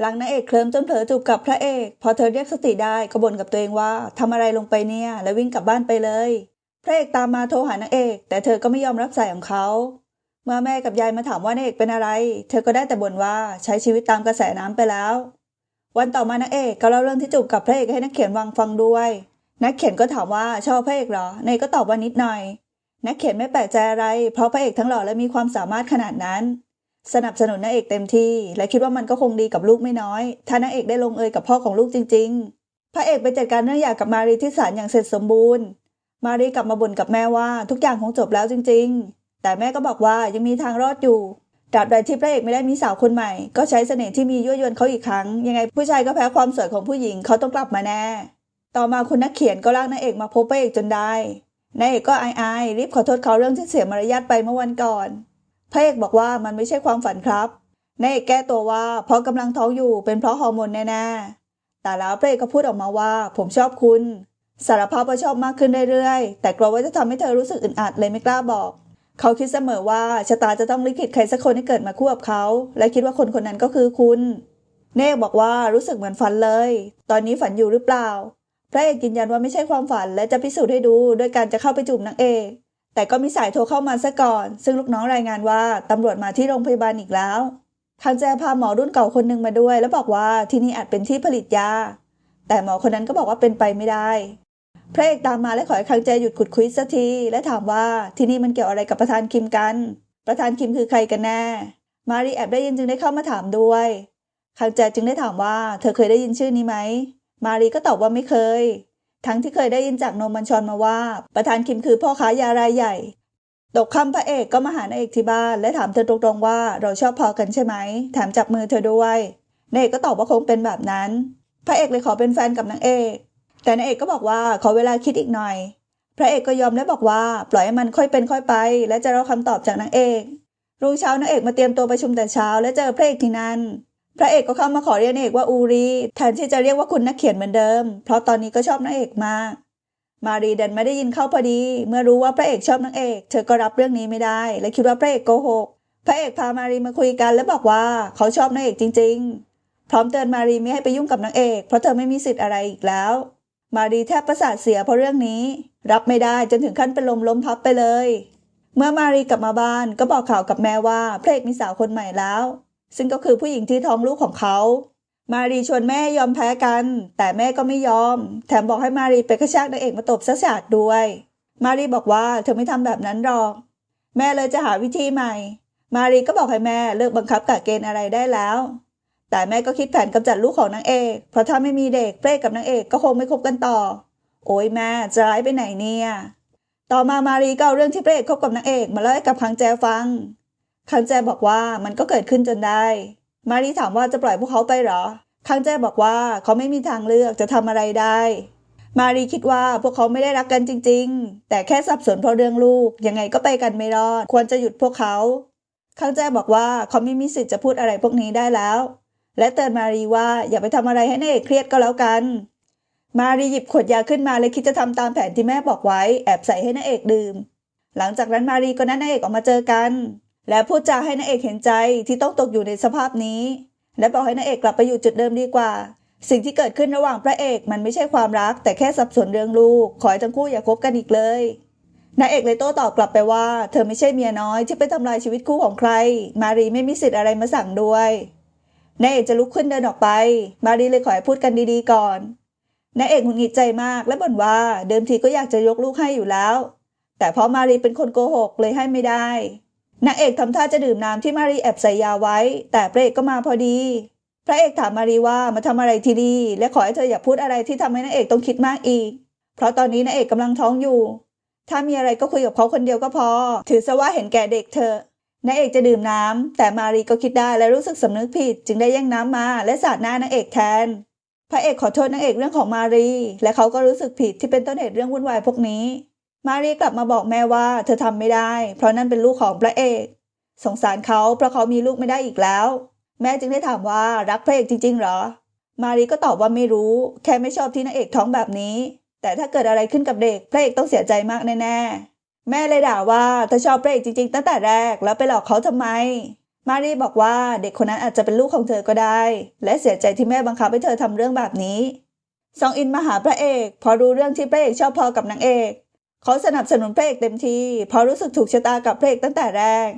หลังนางเอกเคลิ้มจนเผลอจูบกับพระเอก พอเธอเรียกสติได้ก็บ่นกับตัวเองว่าทำอะไรลงไปเนี่ยแล้ววิ่งกลับบ้านไปเลย พระเอกตามมาโทรหานางเอก แต่เธอก็ไม่ยอมรับสายของเขา เมื่อแม่กับยายมาถามว่านางเอกเป็นอะไร เธอก็ได้แต่บ่นว่าใช้ชีวิตตามกระแสน้ำไปแล้ว วันต่อมานางเอกก็เล่าเรื่องที่จูบกับพระเอกให้นักเขียนวังฟังด้วย นักเขียนก็ถามว่าชอบพระเอกเหรอนางเอกก็ตอบว่านิดหน่อย นักเขียนไม่แปลกใจอะไร เพราะพระเอกทั้งหล่อและมีความสามารถขนาดนั้น สนับสนุนนางเอกเต็มที่ และคิดว่ามันก็คงดีกับลูกไม่น้อย ถ้านางเอกได้ลงเอยกับพ่อของลูกจริง ๆ พระเอกไปจัดการเรื่องหย่ากับมารีที่ศาลอย่างเสร็จสมบูรณ์ มารีกลับมาบ่นกับแม่ว่าทุกอย่างคงจบแล้วจริง ๆ แต่แม่ก็บอกว่ายังมีทางรอดอยู่ตราบใดที่พระเอกไม่ได้มีสาวคนใหม่ ก็ใช้เสน่ห์ที่มียั่วยวนเขาอีกครั้ง ยังไงผู้ชายก็แพ้ความสวยของผู้หญิงเขาต้องกลับมาแน่ ต่อมาคุณนักเขียนก็ลากนางเอกมาพบพระเอกจนได้นางเอกก็อายๆรีบขอโทษเขาเรื่องที่เสียมารยาทไปเมื่อวันก่อน พระเอกบอกว่ามันไม่ใช่ความฝันครับนางเอกแก้ตัวว่าเพราะกำลังท้องอยู่เป็นเพราะฮอร์โมนแน่ๆ แต่แล้วพระเอกก็พูดออกมาว่า ผมชอบคุณ สารภาพว่าชอบมากขึ้นเรื่อยๆ แต่กลัวว่าจะทำให้เธอรู้สึกอึดอัดเลยไม่กล้าบอก เขาคิดเสมอว่าชะตาจะต้องลิขิตใครสักคนให้เกิดมาคู่กับเขา และคิดว่าคนคนนั้นก็คือคุณ เนกบอกว่ารู้สึกเหมือนฝันเลย ตอนนี้ฝันอยู่หรือเปล่า พระเอกยืนยันว่าไม่ใช่ความฝันและจะพิสูจน์ให้ดูด้วยการจะเข้าไปจูบนางเอก แต่ก็มีสายโทรเข้ามาซะก่อน ซึ่งลูกน้องรายงานว่าตำรวจมาที่โรงพยาบาลอีกแล้ว ทางแจพาหมอรุ่นเก่าคนหนึ่งมาด้วย แล้วบอกว่าที่นี่อาจเป็นที่ผลิตยา แต่หมอคนนั้นก็บอกว่าเป็นไปไม่ได้ พระเอกตามมาและขอให้คังแจหยุดขุดคุยสักที และถามว่าที่นี่มันเกี่ยวอะไรกับประธานคิมกัน ประธานคิมคือใครกันแน่ มารีแอบได้ยินจึงได้เข้ามาถามด้วยคังแจจึงได้ถามว่า เธอเคยได้ยินชื่อนี้ไหม มารีก็ตอบว่าไม่เคย ทั้งที่เคยได้ยินจากโนมันชอนมาว่า ประธานคิมคือพ่อค้ายารายใหญ่ ตกคำพระเอกก็มาหานางเอกที่บ้านและถามเธอตรงๆว่าเราชอบพอกันใช่ไหมแถมจับมือเธอด้วยนางเอกก็ตอบว่าคงเป็นแบบนั้น พระเอกเลยขอเป็นแฟนกับนางเอก แต่นางเอกก็บอกว่าขอเวลาคิดอีกหน่อย พระเอกก็ยอมและบอกว่า ปล่อยให้มันค่อยเป็นค่อยไป และจะรอคำตอบจากนางเอกรุ่งเช้านางเอกมาเตรียมตัวประชุมแต่เช้าและเจอพระเอกที่นั่น พระเอกก็เข้ามาขอเรียกนางเอกว่าอูรีแทนที่จะเรียกว่าคุณนักเขียนเหมือนเดิม เพราะตอนนี้ก็ชอบนางเอกมาก มารีดันไม่ได้ยินเข้าพอดี เมื่อรู้ว่าพระเอกชอบนางเอก เธอก็รับเรื่องนี้ไม่ได้ และคิดว่าพระเอกโกหก พระเอกพามารีมาคุยกันและบอกว่าเขาชอบนางเอกจริง ๆ พร้อมเตือนมารีไม่ให้ไปยุ่งกับนางเอก เพราะเธอไม่มีสิทธิ์อะไรอีกแล้ว มารีแทบประสาทเสียเพราะเรื่องนี้ รับไม่ได้จนถึงขั้นเป็นลมล้มพับไปเลย เมื่อมารีกลับมาบ้านก็บอกข่าวกับแม่ว่าพระเอกมีสาวคนใหม่แล้ว ซึ่งก็คือผู้หญิงที่ท้องลูกของเขา มารีชวนแม่ยอมแพ้กัน แต่แม่ก็ไม่ยอม แถมบอกให้มารีไปกระชากนางเอกมาตบซะสาดด้วย มารีบอกว่าเธอไม่ทำแบบนั้นหรอก แม่เลยจะหาวิธีใหม่ มารีก็บอกให้แม่เลิกบังคับกะเกณฑ์อะไรได้แล้ว แต่แม่ก็คิดแผนกำจัดลูกของนางเอก เพราะถ้าไม่มีเด็กเป้กับนางเอกก็คงไม่คบกันต่อ โอ้ยแม่จะร้ายไปไหนเนี่ย ต่อมามารีก็เอาเรื่องที่พระเอกคบกับนางเอก มาเล่าให้กับคังแจฟัง คังแจบอกว่ามันก็เกิดขึ้นจนได้ มารีถามว่าจะปล่อยพวกเขาไปหรอ คังแจบอกว่าเขาไม่มีทางเลือกจะทำอะไรได้ มารีคิดว่าพวกเขาไม่ได้รักกันจริง ๆ แต่แค่สับสนเพราะเรื่องลูก ยังไงก็ไปกันไม่รอด ควรจะหยุดพวกเขา คังแจบอกว่าเขาไม่มีสิทธิ์จะพูดอะไรพวกนี้ได้แล้ว และเตือนมารีว่าอย่าไปทำอะไรให้นางเอกเครียดก็แล้วกัน มารีหยิบขวดยาขึ้นมาและคิดจะทำตามแผนที่แม่บอกไว้ แอบใส่ให้นางเอกดื่ม หลังจากนั้นมารีก็นัดนางเอกออกมาเจอกัน และพูดจาให้นางเอกเห็นใจที่ต้องตกอยู่ในสภาพนี้ และบอกให้นางเอกกลับไปอยู่จุดเดิมดีกว่า สิ่งที่เกิดขึ้นระหว่างพระเอกมันไม่ใช่ความรัก แต่แค่สับสนเรื่องลูก ขอให้ทั้งคู่อย่าคบกันอีกเลยนางเอกเลยโต้ตอบกลับไปว่า เธอไม่ใช่เมียน้อยที่ไปทำลายชีวิตคู่ของใคร มารีไม่มีสิทธิ์อะไรมาสั่งด้วยนางเอกจะลุกขึ้นเดินออกไป มารีเลยขอให้พูดกันดีๆก่อนนางเอกหงุดหงิดใจมากและบ่นว่าเดิมทีก็อยากจะยกลูกให้อยู่แล้ว แต่เพราะมารีเป็นคนโกหกเลยให้ไม่ได้ นางเอกทำท่าจะดื่มน้ำที่มารีแอบใส่ยาไว้ แต่พระเอกก็มาพอดี พระเอกถามมารีว่ามาทำอะไรที่นี่และขอให้เธออย่าพูดอะไรที่ทำให้นางเอกต้องคิดมากอีก เพราะตอนนี้นางเอกกำลังท้องอยู่ ถ้ามีอะไรก็คุยกับเขาคนเดียวก็พอ ถือซะว่าเห็นแก่เด็กเธอนางเอกจะดื่มน้ำแต่มารีก็คิดได้และรู้สึกสำนึกผิด จึงได้แย่งน้ำมา และสาดหน้านางเอกแทน พระเอกขอโทษนางเอกเรื่องของมารี และเขาก็รู้สึกผิดที่เป็นต้นเหตุเรื่องวุ่นวายพวกนี้ มารีกลับมาบอกแม่ว่าเธอทำไม่ได้ เพราะนั่นเป็นลูกของพระเอก สงสารเขาเพราะเขามีลูกไม่ได้อีกแล้ว แม่จึงได้ถามว่ารักพระเอกจริง ๆ หรอ มารีก็ตอบว่าไม่รู้ แค่ไม่ชอบที่นางเอกท้องแบบนี้ แต่ถ้าเกิดอะไรขึ้นกับเด็กพระเอกต้องเสียใจมากแน่ๆ แม่เลยด่าว่าเธอชอบพระเอกจริง ๆ ตั้งแต่แรกแล้วไปหลอกเขาทำไม มารีบอกว่าเด็กคนนั้นอาจจะเป็นลูกของเธอก็ได้ และเสียใจที่แม่บังคับให้เธอทำเรื่องแบบนี้ ซองอินมาหาพระเอก พอรู้เรื่องที่พระเอกชอบพอกับนางเอก เขาสนับสนุนพระเอกเต็มที่เพราะรู้สึกถูกชะตากับพระเอกตั้งแต่แรก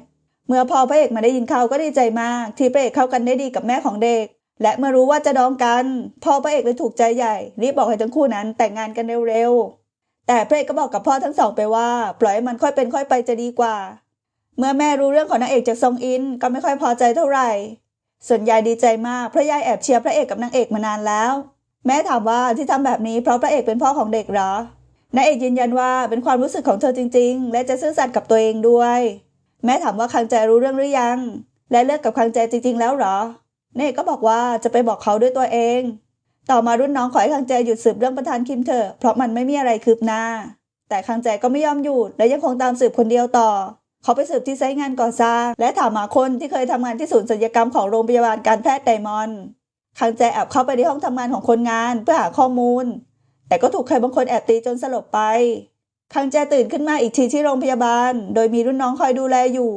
เมื่อพอพระเอกมาได้ยินเขาก็ดีใจมาก ที่พระเอกเข้ากันได้ดีกับแม่ของเด็ก และเมื่อรู้ว่าจะดองกันพ่อพระเอกเลยถูกใจใหญ่รีบบอกให้ทั้งคู่นั้นแต่งงานกันเร็วๆแต่พระเอกก็บอกกับพ่อทั้งสองไปว่า ปล่อยให้มันค่อยเป็นค่อยไปจะดีกว่า เมื่อแม่รู้เรื่องของนางเอกจากซองอินก็ไม่ค่อยพอใจเท่าไหร่ ส่วนยายดีใจมากเพราะยายแอบเชียร์พระเอกกับนางเอกมานานแล้ว แม่ถามว่าที่ทำแบบนี้เพราะพระเอกเป็นพ่อของเด็กหรอ นางเอกยืนยันว่าเป็นความรู้สึกของเธอจริง ๆ และจะซื่อสัตย์กับตัวเองด้วย แม่ถามว่าคังแจรู้เรื่องหรือยัง และเลิกกับคังแจจริง ๆ แล้วหรอนางเอกก็บอกว่าจะไปบอกเขาด้วยตัวเอง ต่อมารุ่นน้องขอให้คังแจหยุดสืบเรื่องประธานคิมเถอะเพราะมันไม่มีอะไรคืบหน้า แต่คังแจก็ไม่ยอมหยุดและยังคงตามสืบคนเดียวต่อ เขาไปสืบที่ไซต์งานก่อสร้าง และถามหาคนที่เคยทำงานที่ศูนย์ศัลยกรรมของโรงพยาบาลการแพทย์ไดมอนด์คังแจแอบเข้าไปในห้องทำงานของคนงานเพื่อหาข้อมูล แต่ก็ถูกใครบางคนแอบตีจนสลบไปคังแจตื่นขึ้นมาอีกทีที่โรงพยาบาล โดยมีรุ่นน้องคอยดูแลอยู่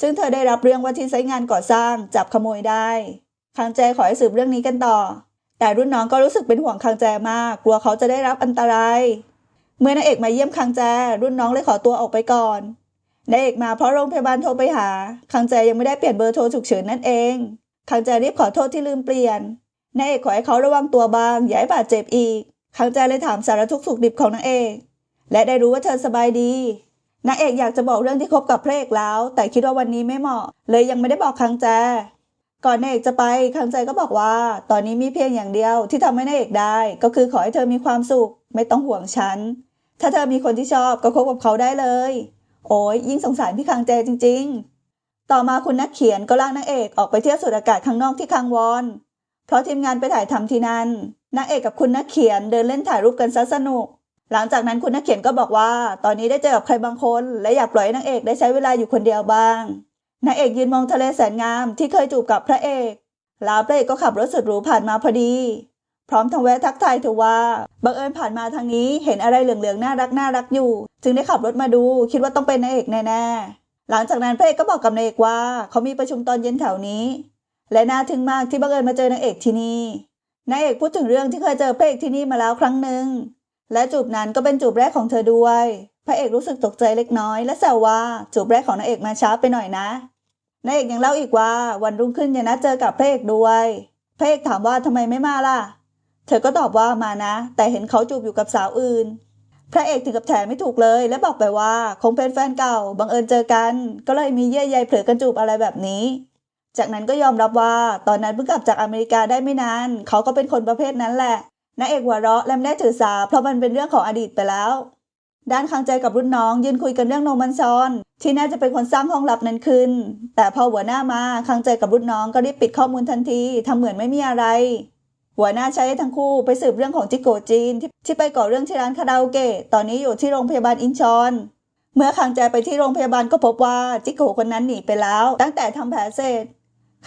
ซึ่งเธอได้รับเรื่องว่าที่ไซต์งานก่อสร้างจับขโมยได้คังแจขอให้สืบเรื่องนี้กันต่อ แต่รุ่นน้องก็รู้สึกเป็นห่วงคังแจมาก กลัวเขาจะได้รับอันตราย เมื่อนางเอกมาเยี่ยมคังแจ รุ่นน้องเลยขอตัวออกไปก่อนนางเอกมาเพราะโรงพยาบาลโทรไปหาคังแจยังไม่ได้เปลี่ยนเบอร์โทรฉุกเฉินนั่นเองคังแจรีบขอโทษที่ลืมเปลี่ยนนางเอกขอให้เขาระวังตัวบ้างอย่าให้บาดเจ็บอีก คังแจเลยถามสารทุกข์สุขดิบของนางเอก และได้รู้ว่าเธอสบายดีนางเอกอยากจะบอกเรื่องที่คบกับพระเอกแล้ว แต่คิดว่าวันนี้ไม่เหมาะ เลยยังไม่ได้บอกคังแจ ก่อนนางเอกจะไปคังแจก็บอกว่า ตอนนี้มีเพียงอย่างเดียวที่ทำให้นางเอกได้ ก็คือขอให้เธอมีความสุข ไม่ต้องห่วงฉัน ถ้าเธอมีคนที่ชอบก็คบกับเขาได้เลย โอ้ยยิ่งสงสารพี่คังแจจริง ๆ ต่อมาคุณนักเขียนก็ลากนางเอกออกไปเที่ยวสูดอากาศข้างนอกที่คังวอน เพราะทีมงานไปถ่ายทำที่นั่น นางเอกกับคุณนักเขียนเดินเล่นถ่ายรูปกันซะสนุก หลังจากนั้นคุณนักเขียนก็บอกว่า ตอนนี้ได้เจอกับใครบางคน และอยากปล่อยให้นางเอกได้ใช้เวลาอยู่คนเดียวบ้างนางเอกยืนมองทะเลแสนงามที่เคยจูบกับพระเอกแล้วพระเอกก็ขับรถสุดหรูผ่านมาพอดี พร้อมทั้งแวะทักทายเธอว่าบังเอิญผ่านมาทางนี้เห็นอะไรเหลืองๆน่ารักน่ารักอยู่ จึงได้ขับรถมาดูคิดว่าต้องเป็นนางเอกแน่ๆหลังจากนั้นพระเอกก็บอกกับนางเอกว่า เขามีประชุมตอนเย็นแถวนี้ และน่าทึ่งมากที่บังเอิญมาเจอนางเอกที่นี่ นางเอกพูดถึงเรื่องที่เคยเจอพระเอกที่นี่มาแล้วครั้งหนึ่ง และจูบนั้นก็เป็นจูบแรกของเธอด้วย พระเอกรู้สึกตกใจเล็กน้อย และแซวว่าจูบแรกของนางเอกมาช้าไปหน่อยนะนางเอกยังเล่าอีกว่าวันรุ่งขึ้นยังนัดเจอกับพระเอกด้วยพระเอกถามว่าทำไมไม่มาล่ะ เธอก็ตอบว่ามานะ แต่เห็นเขาจูบอยู่กับสาวอื่น พระเอกถึงกับแถไม่ถูกเลย และบอกไปว่าคงเป็นแฟนเก่าบังเอิญเจอกัน ก็เลยมีเยื่อใยเผลอกันจูบอะไรแบบนี้ จากนั้นก็ยอมรับว่าตอนนั้นเพิ่งกลับจากอเมริกาได้ไม่นาน เขาก็เป็นคนประเภทนั้นแหละนางเอกหัวเราะและไม่ได้ถือสา เพราะมันเป็นเรื่องของอดีตไปแล้ว ด้านคังใจกับรุ่นน้องยืนคุยกันเรื่องโนมันซอน ที่น่าจะเป็นคนสร้างห้องลับนั้นขึ้น แต่พอหัวหน้ามาคังใจกับรุ่นน้องก็รีบปิดข้อมูลทันทีทำเหมือนไม่มีอะไร หัวหน้าใช้ให้ทั้งคู่ไปสืบเรื่องของจิโกจีนที่ที่ไปก่อเรื่องที่ร้านคาราโอเกะตอนนี้อยู่ที่โรงพยาบาลอินชอนเมื่อคังใจไปที่โรงพยาบาลก็พบว่าจิโกคนนั้นหนีไปแล้ว ตั้งแต่ทำแผลเสร็จ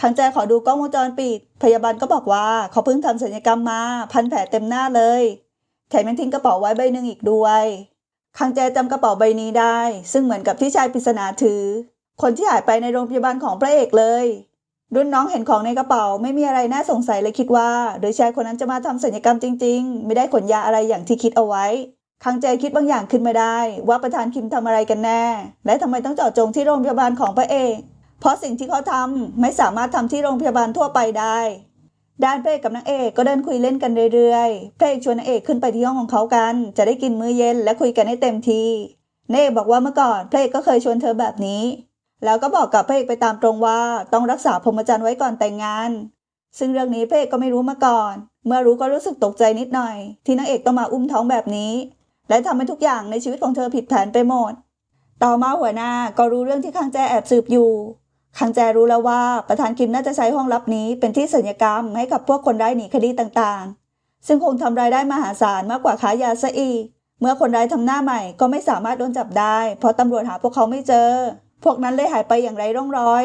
คังใจขอดูกล้องวงจรปิด พยาบาลก็บอกว่าเขาเพิ่งทำศัลยกรรมมา พันแผลเต็มหน้าเลย แถมยังทิ้งกระเป๋าไว้ใบหนึ่งอีกด้วยคังแจจำกระเป๋าใบนี้ได้ ซึ่งเหมือนกับที่ชายปริศนาถือ คนที่หายไปในโรงพยาบาลของพระเอกเลย รุ่นน้องเห็นของในกระเป๋าไม่มีอะไรน่าสงสัยเลยคิดว่าโดยชายคนนั้นจะมาทำศัลยกรรมจริง ๆ ไม่ได้ขนยาอะไรอย่างที่คิดเอาไว้คังแจคิดบางอย่างขึ้นมาได้ ว่าประธานคิมทำอะไรกันแน่ และทำไมต้องเจาะจงที่โรงพยาบาลของพระเอก เพราะสิ่งที่เขาทำไม่สามารถทำที่โรงพยาบาลทั่วไปได้ ด้านพระเอกกับนางเอกก็เดินคุยเล่นกันเรื่อยๆพระเอกชวนนางเอกขึ้นไปที่ห้องของเขากัน จะได้กินมื้อเย็นและคุยกันให้เต็มทีนางเอกบอกว่าเมื่อก่อนพระเอกก็เคยชวนเธอแบบนี้ แล้วก็บอกกับพระเอกไปตามตรงว่าต้องรักษาพรหมจรรย์ไว้ก่อนแต่งงาน ซึ่งเรื่องนี้พระเอกก็ไม่รู้มาก่อน เมื่อรู้ก็รู้สึกตกใจนิดหน่อย ที่นางเอกต้องมาอุ้มท้องแบบนี้ และทำให้ทุกอย่างในชีวิตของเธอผิดแผนไปหมดต่อมาหัวหน้าก็รู้เรื่องที่คังแจแอบสืบอยู่ คังแจรู้แล้วว่าประธานคิมน่าจะใช้ห้องลับนี้เป็นที่สัญญกรรมให้กับพวกคนร้ายหนีคดีต่างๆ ซึ่งคงทำรายได้มหาศาลมากกว่าค้ายาซะอีก เมื่อคนร้ายทำหน้าใหม่ก็ไม่สามารถโดนจับได้ เพราะตำรวจหาพวกเขาไม่เจอ พวกนั้นเลยหายไปอย่างไร้ร่องรอย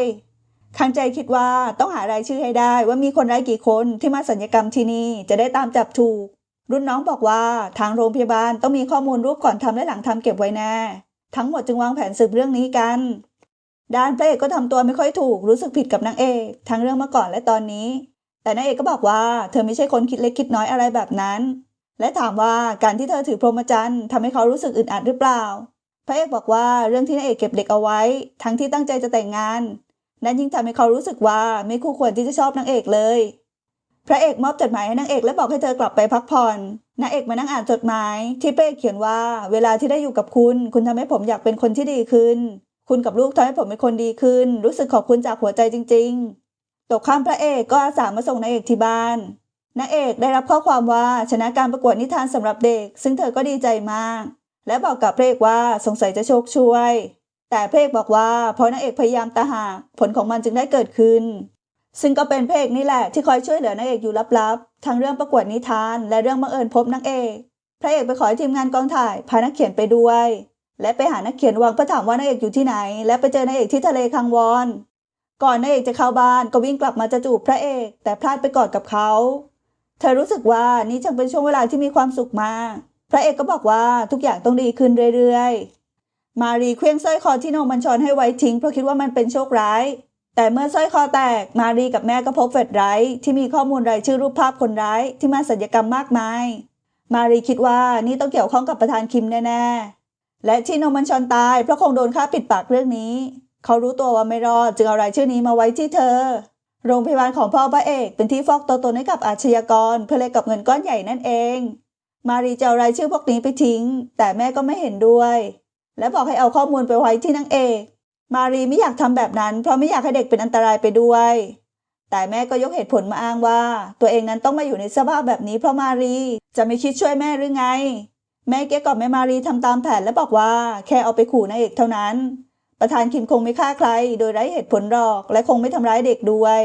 คังใจคิดว่าต้องหารายชื่อให้ได้ว่ามีคนร้ายกี่คนที่มาสัญญกรรมที่นี่จะได้ตามจับถูก รุ่นน้องบอกว่าทางโรงพยาบาลต้องมีข้อมูลรูปก่อนทำและหลังทำเก็บไว้แน่ทั้งหมดจึงวางแผนสืบเรื่องนี้กัน ด้านพระเอกก็ทำตัวไม่ค่อยถูกรู้สึกผิดกับนางเอกทั้งเรื่องเมื่อก่อนและตอนนี้ แต่นางเอกก็บอกว่า เธอไม่ใช่คนคิดเล็กคิดน้อยอะไรแบบนั้น และถามว่าการที่เธอถือพรหมจรรย์ทำให้เขารู้สึกอึดอัดหรือเปล่า พระเอกบอกว่าเรื่องที่นางเอกเก็บเด็กเอาไว้ ทั้งที่ตั้งใจจะแต่งงาน นั้นยิ่งทำให้เขารู้สึกว่าไม่คู่ควรที่จะชอบนางเอกเลย พระเอกมอบจดหมายให้นางเอกและบอกให้เธอกลับไปพักผ่อนนางเอกมานั่งอ่านจดหมาย ที่พระเอกเขียนว่า เวลาที่ได้อยู่กับคุณ คุณทำให้ผมอยากเป็นคนที่ดีขึ้น คุณกับลูกทำให้ผมเป็นคนดีขึ้น รู้สึกขอบคุณจากหัวใจจริง ๆ ตกข้ามพระเอกก็อาสามาส่งนางเอกที่บ้านนางเอกได้รับข้อความว่าชนะการประกวดนิทานสำหรับเด็ก ซึ่งเธอก็ดีใจมาก และบอกกับพระเอกว่าสงสัยจะโชคช่วย แต่พระเอกบอกว่าเพราะนางเอกพยายามตาหากผลของมันจึงได้เกิดขึ้น ซึ่งก็เป็นพระเอกนี่แหละที่คอยช่วยเหลือนางเอกอยู่ลับๆทั้งเรื่องประกวดนิทาน และเรื่องบังเอิญพบนางเอก พระเอกไปขอให้ทีมงานกองถ่ายพานักเขียนไปด้วย และไปหานักเขียนวังเพื่อถามว่านางเอกอยู่ที่ไหน และไปเจอนางเอกที่ทะเลคังวอน ก่อนนางเอกจะเข้าบ้านก็วิ่งกลับมาจะจูบพระเอก แต่พลาดไปกอดกับเขา เธอรู้สึกว่านี่จังเป็นช่วงเวลาที่มีความสุขมาก พระเอกก็บอกว่าทุกอย่างต้องดีขึ้นเรื่อยๆ มารีเคว้งสร้อยคอที่โนมันชอนให้ไว้ทิ้งเพราะคิดว่ามันเป็นโชคร้าย แต่เมื่อสร้อยคอแตกมารีกับแม่ก็พบเฟดไรท์ที่มีข้อมูลรายชื่อรูปภาพคนร้ายที่มาสัญญกรรมมากมาย มารีคิดว่านี่ต้องเกี่ยวข้องกับประธานคิมแน่ๆ และที่โนมันชอนตายเพราะคงโดนฆ่าปิดปากเรื่องนี้ เขารู้ตัวว่าไม่รอดจึงเอารายชื่อนี้มาไว้ที่เธอ โรงพยาบาลของพ่อพระเอกเป็นที่ฟอกตัวตนให้กับอาชญากรเพื่อแลกกับเงินก้อนใหญ่นั่นเอง มารีจะเอารายชื่อพวกนี้ไปทิ้ง แต่แม่ก็ไม่เห็นด้วย และบอกให้เอาข้อมูลไปไว้ที่นางเอก มารีไม่อยากทำแบบนั้น เพราะไม่อยากให้เด็กเป็นอันตรายไปด้วย แต่แม่ก็ยกเหตุผลมาอ้างว่า ตัวเองนั้นต้องมาอยู่ในสภาพแบบนี้เพราะมารีจะไม่คิดช่วยแม่หรือไง แม่เกลี้ยกล่อมแม่มารีทำตามแผนและบอกว่า แค่เอาไปขู่นางเอกเท่านั้น ประธานคิมคงไม่ฆ่าใคร โดยไร้เหตุผลหรอก และคงไม่ทำร้ายเด็กด้วย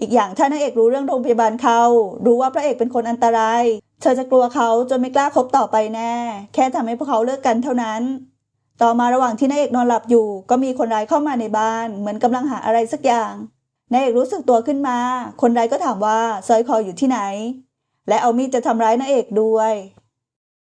อีกอย่างถ้านางเอกรู้เรื่องโรงพยาบาลเขารู้ว่าพระเอกเป็นคนอันตราย เธอจะกลัวเขาจนไม่กล้าคบต่อไปแน่ แค่ทำให้พวกเขาเลิกกันเท่านั้น ต่อมาระหว่างที่นางเอกนอนหลับอยู่ ก็มีคนร้ายเข้ามาในบ้าน เหมือนกำลังหาอะไรสักอย่างนางเอกรู้สึกตัวขึ้นมา คนร้ายก็ถามว่าสร้อยคออยู่ที่ไหน และเอามีดจะทำร้ายนางเอกด้วย